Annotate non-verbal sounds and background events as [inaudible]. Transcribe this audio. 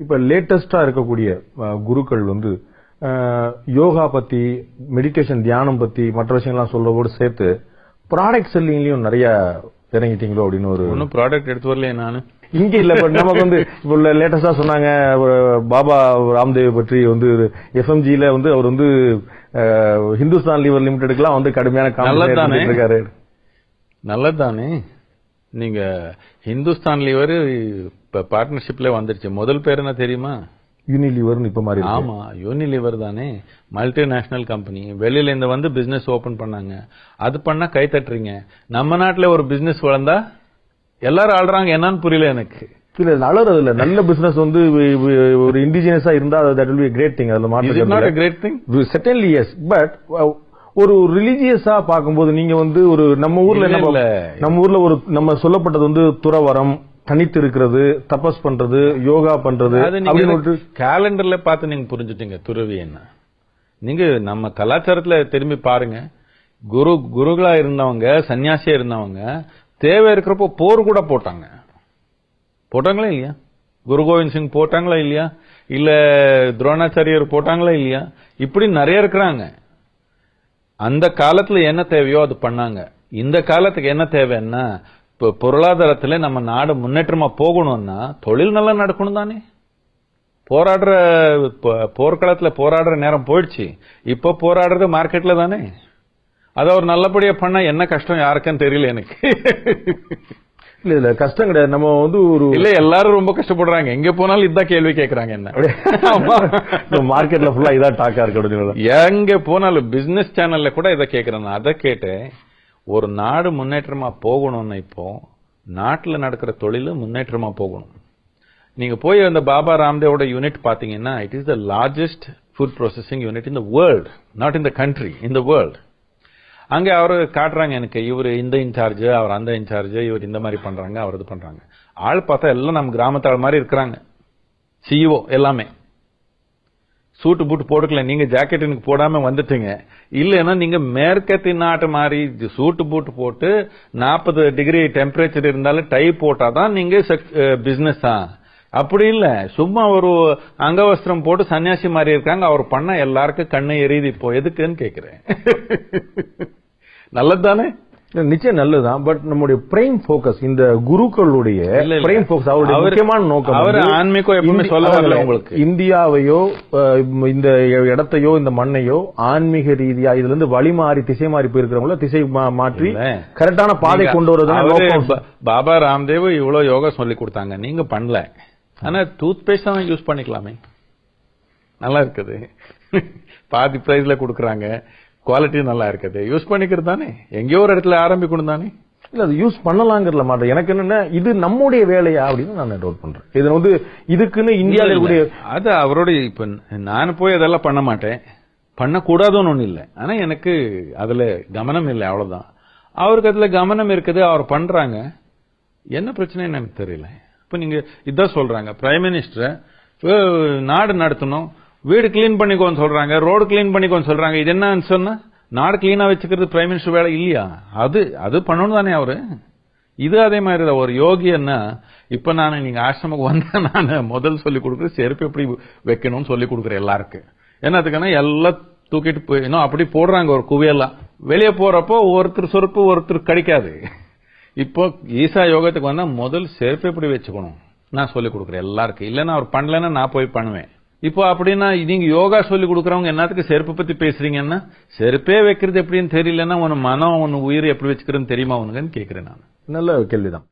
இப்ப லேட்டஸ்டா இருக்கக்கூடிய குருக்கள் வந்து யோகா பத்தி மெடிடேஷன் தியானம் பத்தி மற்ற விஷயங்கள்லாம் சொல்றதோடு சேர்த்து ப்ராடக்ட் செல்லிங்லயும் நிறைய இறங்கிட்டீங்களோ அப்படின்னு ஒரு ஒன்னும் ப்ராடக்ட் எடுத்து வரலையே நானு. இங்க இல்ல நமக்கு வந்து [laughs] இப்போ லேட்டஸ்டா சொன்னாங்க பாபா ராம்தேவ் பற்றி வந்து எஃப்எம்ஜில வந்து அவர் வந்து ஹிந்துஸ்தான் லீவர் லிமிடெடுக்குலாம் வந்து கடுமையான? எடுத்துட்டு இருக்காரு நல்லதுதானே? நீங்க ஹிந்துஸ்தான் லிவர் இப்ப பார்ட்னர்ஷிப்ல வந்துருச்சு. முதல் பேர் என்ன தெரியுமா? யூனிலீவர்னு இப்ப மாதிரி. ஆமா யூனிலிவர் தானே. மல்டிநேஷனல் கம்பெனி வெளியில இருந்து வந்து பிசினஸ் ஓபன் பண்ணாங்க. அது பண்ணா கை தட்டுறீங்க. நம்ம நாட்டுல ஒரு பிசினஸ் வளர்ந்தா எல்லாரும் ஆடுறாங்க என்னன்னு புரியல எனக்கு. இல்ல அலறது இல்ல. நல்ல பிசினஸ் வந்து ஒரு இண்டிஜினஸா இருந்தா that will be great thing அதுல மாற்றம் great thing certainly yes but ஒரு ரிலிஜியஸா பார்க்கும்போது நீங்க வந்து ஒரு நம்ம ஊர்ல என்ன நம்ம ஊர்ல ஒரு நம்ம சொல்லப்பட்டது வந்து துறவரம் தனித்து இருக்கிறது தபஸ் பண்றது யோகா பண்றது கேலண்டர்ல பார்த்து நீங்க புரிஞ்சுட்டீங்க துறவி என்ன. நீங்க நம்ம கலாச்சாரத்துல திரும்பி பாருங்க. குரு குருகளா இருந்தவங்க சன்னியாசியா இருந்தவங்க தேவை இருக்கிறப்போ போர் கூட போட்டாங்க. போட்டாங்களா இல்லையா? குரு கோவிந்த் சிங் போட்டாங்களா இல்லையா? இல்ல துரோணாச்சாரியர் போட்டாங்களா இல்லையா? இப்படி நிறைய இருக்கிறாங்க. அந்த காலத்துல என்ன தேவையோ அது பண்ணாங்க. இந்த காலத்துக்கு என்ன தேவைன்னா இப்போ பொருளாதாரத்தில் நம்ம நாடு முன்னேற்றமா போகணும்னா தொழில் நல்லா நடக்கணும் தானே? போராடுற போர்க்களத்தில் போராடுற நேரம் போயிடுச்சு. இப்போ போராடுறது மார்க்கெட்ல தானே? அதை அவர் நல்லபடியாக பண்ண என்ன கஷ்டம் யாருக்குன்னு தெரியல எனக்கு. இல்ல இல்ல கஷ்டம் கிடையாது. நம்ம வந்து ஒரு இல்ல எல்லாரும் ரொம்ப கஷ்டப்படுறாங்க. எங்க போனாலும் இதான் கேள்வி கேக்குறாங்க என்ன? மார்க்கெட்ல ஃபுல்லா இதான் டாக்கா இருக்கு எங்க போனாலும் பிசினஸ் சேனல்ல கூட இதை கேக்குறேன் நான். அதை கேட்டேன் ஒரு நாடு முன்னேற்றமா போகணும்னு இப்போ நாட்டுல நடக்கிற தொழில் முன்னேற்றமா போகணும். நீங்க போய் அந்த பாபா ராம்தேவோட யூனிட் பாத்தீங்கன்னா it is the largest food processing unit in the world not in the country in the world அங்க அவரு காட்டுறாங்க எனக்கு இவர் இந்த இன்சார்ஜ் அவர் அந்த இன்சார்ஜ் இவர் இந்த மாதிரி பண்றாங்க அவர் இது பண்றாங்க. ஆள் பார்த்தா எல்லாம் நம்ம கிராமத்தாள் மாதிரி இருக்கிறாங்க. சிஇஓ எல்லாமே. சூட்டு பூட்டு போட்டுக்கல நீங்க ஜாக்கெட் எனக்கு போடாம வந்துட்டீங்க. இல்லைன்னா நீங்க மேற்கத்தி நாட்டு மாதிரி இது சூட்டு பூட்டு போட்டு நாற்பது டிகிரி டெம்பரேச்சர் இருந்தாலும் டை போட்டாதான் நீங்க பிசினஸ் தான். அப்படி இல்ல. சும்மா ஒரு அங்கவஸ்திரம் போட்டு சன்னியாசி மாதிரி இருக்காங்க. அவர் பண்ண எல்லாருக்கும் கண்ணு எரியுது இப்போ. எதுக்குன்னு கேக்குறேன். [laughs] நல்லதுதானே? நிச்சயம் நல்லதுதான். பட் நம்முடைய பிரைம் போக்கஸ் இந்த குருக்களுடைய. பிரைம் போக்கஸ் அவருடைய அவரு- முக்கியமான நோக்கம் அவரு வந்து ஆன்மீகம் எப்பவுமே சொல்ல வரல உங்களுக்கு. இந்தியாவையோ இந்த இடத்தையோ இந்த மண்ணையோ ஆன்மீக ரீதியா இதுல இருந்து வழி மாறி திசை மாறி போயிருக்கிறவங்கள திசை மாற்றி. கரெக்டான பாதை கொண்டு வரதுதான் பாபா ராம்தேவ் இவ்வளவு யோகா சொல்லி கொடுத்தாங்க. நீங்க பண்ணல. ஆனா டூத் பேஸ்ட் தான் யூஸ் பண்ணிக்கலாமே. நல்லா இருக்குது. [laughs] பாதி பிரைஸ்ல கொடுக்கறாங்க. குவாலிட்டி நல்லா இருக்குது யூஸ் பண்ணிக்கிறது தானே? எங்கேயோ ஒரு இடத்துல ஆரம்பிக்கணும் தானே? இல்ல அது யூஸ் பண்ணலாங்கிறதுல மாட்டேன் எனக்கு என்னன்னா இது நம்முடைய வேலையா அப்படின்னு நான் டவுட் பண்றேன். இது வந்து இதுக்குன்னு இந்தியாவில் அது அவருடைய இப்ப நான் போய் அதெல்லாம் பண்ண மாட்டேன். பண்ணக்கூடாதுன்னு ஒண்ணு இல்லை. ஆனா எனக்கு அதுல கவனம் இல்லை அவ்வளவுதான். அவருக்கு அதுல கவனம் இருக்குது அவர் பண்றாங்க. என்ன பிரச்சனைன்னு எனக்கு தெரியல. இப்ப நீங்க இதான் சொல்றாங்க. பிரைம் மினிஸ்டர் நாடு நடத்தணும். வீடு கிளீன் பண்ணிக்கோன்னு சொல்றாங்க ரோடு கிளீன் பண்ணிக்கோன்னு சொல்றாங்க. இது என்னன்னு சொன்னா நாடு கிளீனா வச்சுக்கிறது பிரைம் மினிஸ்டர் வேலை இல்லையா? அது அது பண்ணணும் தானே அவரு. இது அதே மாதிரி தான். ஒரு யோகி என்ன இப்ப நான் நீங்க ஆசிரமுக்கு வந்தா நான் முதல் சொல்லி கொடுக்குற செருப்பு எப்படி வைக்கணும்னு சொல்லி கொடுக்குறேன் எல்லாருக்கும் என்னத்துக்குன்னா எல்லாம் தூக்கிட்டு போய் இன்னும் அப்படி போடுறாங்க ஒரு குவியெல்லாம். வெளியே போறப்போ ஒருத்தர் சொருப்பு ஒருத்தர் கிடைக்காது. இப்போ ஈசா யோகத்துக்கு வந்தா முதல் செருப்பு எப்படி வச்சுக்கணும்? நான் சொல்லி கொடுக்குறேன் எல்லாருக்கும் இல்லைன்னா அவர் பண்ணலன்னா நான் போய் பண்ணுவேன். இப்போ அப்படின்னா நீங்க யோகா சொல்லி கொடுக்குறவங்க என்னத்துக்கு செருப்பு பத்தி பேசுறீங்கன்னா செருப்பே வைக்கிறது எப்படின்னு தெரியலன்னா உன் மனம் உன் உயிர் எப்படி வச்சுக்கிறதுன்னு தெரியுமா உனக்குன்னு கேக்குறேன் நான். நல்ல கேள்விதான்.